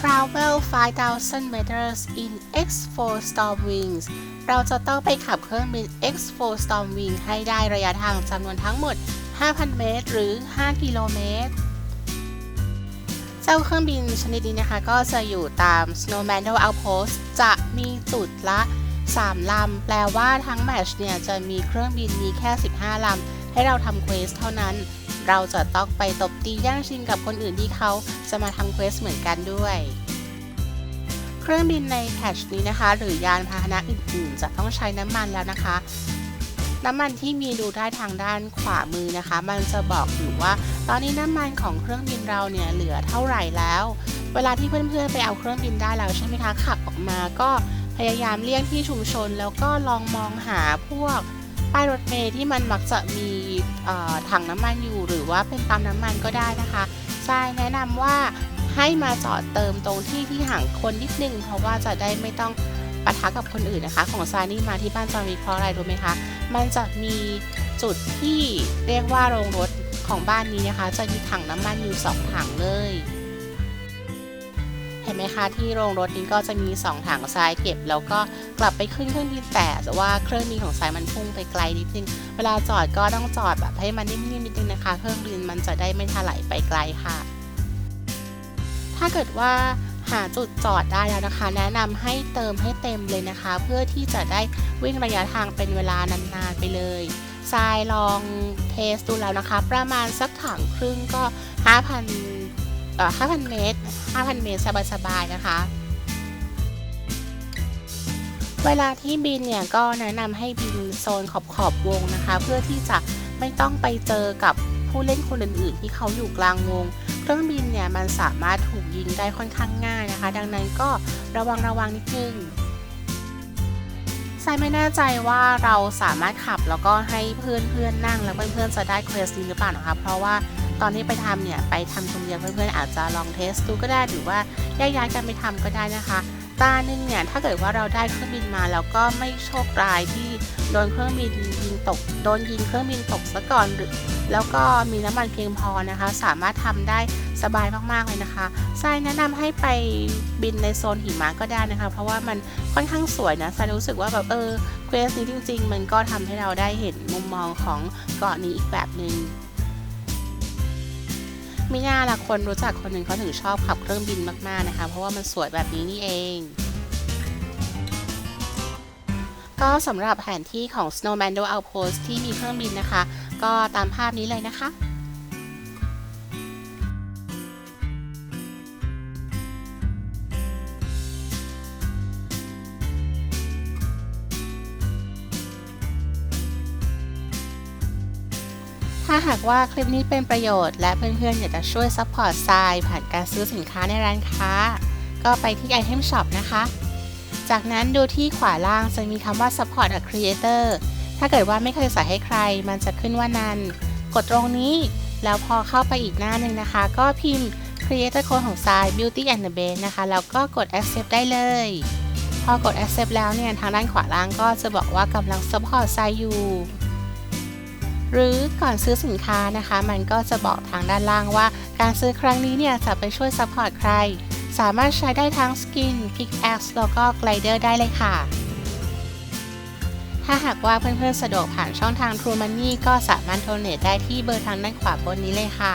travel 5,000 meters in X4 Storm Wings เราจะต้องไปขับเครื่องบิน X4 Storm Wing ให้ได้ระยะทางจำนวนทั้งหมด 5,000 เมตร หรือ 5 กิโลเมตร เจ้าเครื่องบินชนิดนี้นะคะ ก็จะอยู่ตาม Snowmantle Outpost จะมีจุดละ 3 ลำ แปลว่าทั้งแมชเนี่ย จะมีเครื่องบินมีแค่ 15 ลำ ให้เราทำเควสเท่านั้น เราจะต้องไปตบตีแย่งชิงกับคนอื่นที่เขาจะมาทำเควสเหมือนกันด้วยเครื่องบินในแพทชนี้นะคะ หรือยานพาหนะอื่นๆ จะต้องใช้น้ำมันแล้วนะคะ น้ำมันที่มีดูได้ทางด้านขวามือนะคะ มันจะบอกอยู่ว่า ตอนนี้น้ำมันของเครื่องบินเราเนี่ยเหลือเท่าไหร่แล้ว เวลาที่เพื่อนๆไปเอาเครื่องบินได้แล้วใช่ไหมคะขับออกมาก็พยายามเลี่ยงที่ชุมชน แล้วก็ลองมองหาพวกป้ายรถเมล์ที่มันมักจะมี ถังน้ำมันอยู่หรือว่าเป็นปั๊มน้ำมันก็ได้นะคะทรายแนะนำว่าให้มาจอดเติมตรงที่ที่ห่างคนนิดนึง เพราะว่าจะได้ไม่ต้องปะทะกับคนอื่นนะคะ ของทรายนี่มาที่บ้านจอมีเพราะอะไรรู้ไหมคะ มันจะมีจุดที่เรียกว่าโรงรถของบ้านนี้นะคะ จะมีถังน้ำมันอยู่2ถังเลย ห็นไหมคะที่โรงรถนี้ก็จะมี 2 ถังทรายเก็บ แล้วก็กลับไปขึ้นเครื่องบินแต่แต่ว่าเครื่องบินของทรายมันพุ่งไปไกลนิดนึง เวลาจอดก็ต้องจอดแบบให้มันนิ่มๆนิดนึงนะคะ เครื่องบินมันจะได้ไม่ถลายไปไกลค่ะ ถ้าเกิดว่าหาจุดจอดได้แล้วนะคะ แนะนำให้เติมให้เต็มเลยนะคะ เพื่อที่จะได้วิ่งระยะทางเป็นเวลานานๆไปเลยทรายลองเทสดูแล้วนะคะ ประมาณสักถังครึ่งก็ 5,000 5,000 เมตร 5,000 เมตร สบายๆ นะคะ เวลาที่บินเนี่ยก็แนะนำให้บินโซนขอบขอบวงนะคะ เพื่อที่จะไม่ต้องไปเจอกับผู้เล่นคนอื่นๆ ที่เขาอยู่กลางวง เครื่องบินเนี่ยมันสามารถถูกยิงได้ค่อนข้างง่ายนะคะ ดังนั้นก็ระวังระวังนิดนึงไซไม่แน่ใจว่าเราสามารถขับแล้วก็ให้เพื่อนเพื่อนๆนั่งแล้วเพื่อนๆจะได้เควสนี้หรือเปล่านะคะ เพราะว่า ตอนที่ไปทำเนี่ยไปทำคนเดียวเพื่อนๆอาจจะลองเทสดูก็ได้หรือว่าแยกย้ายกันไปทำก็ได้นะคะตาหนึ่งเนี่ยถ้าเกิดว่าเราได้เครื่องบินมาแล้วก็ไม่โชคร้ายที่โดนเครื่องบินยิงตกโดนยิงเครื่องบินตกซะก่อนหรือแล้วก็มีน้ำมันเพียงพอนะคะ สามารถทำได้สบายมากๆเลยนะคะทรายแนะนำให้ไปบินในโซนหิมะก็ได้นะคะ เพราะว่ามันค่อนข้างสวยนะทรายรู้สึกว่าแบบเออเควสนี้จริง ๆ มันก็ทำให้เราได้เห็นมุมมองของเกาะนี้อีกแบบหนึง่ง ไม่น่าละคนรู้จักคนหนึ่งเขาถึงชอบขับเครื่องบินมากๆนะคะ เพราะว่ามันสวยแบบนี้นี่เอง ก็สำหรับแผนที่ของ Snowmando Outpost ที่มีเครื่องบินนะคะ ก็ตามภาพนี้เลยนะคะ ถ้าหากว่าคลิปนี้เป็นประโยชน์และเพื่อนๆอยากจะช่วยซัพพอร์ตทรายผ่านการซื้อสินค้าในร้านค้า ก็ไปที่ Item Shop นะคะ จากนั้นดูที่ขวาล่างจะมีคำว่า Support a Creator ถ้าเกิดว่าไม่เคยใส่ให้ใคร มันจะขึ้นว่านันกดตรงนี้ แล้วพอเข้าไปอีกหน้าหนึ่งนะคะ ก็พิมพ์ Creator Code ของทราย Beauty and the Beast นะคะ แล้วก็กด Accept ได้เลย พอกด Accept แล้วเนี่ยทางด้านขวาล่างก็จะบอกว่ากำลัง Support ทรายอยู่ หรือก่อนซื้อสินค้านะคะ มันก็จะบอกทางด้านล่างว่า การซื้อครั้งนี้เนี่ยจะไปช่วยซัพพอร์ตใคร สามารถใช้ได้ทั้งสกินพิกแอคแล้วก็ไกลเดอร์ได้เลยค่ะ ถ้าหากว่าเพื่อนๆสะดวกผ่านช่องทาง True Money ก็สามารถโทรเนตได้ที่เบอร์ทางด้านขวาบนนี้เลยค่ะ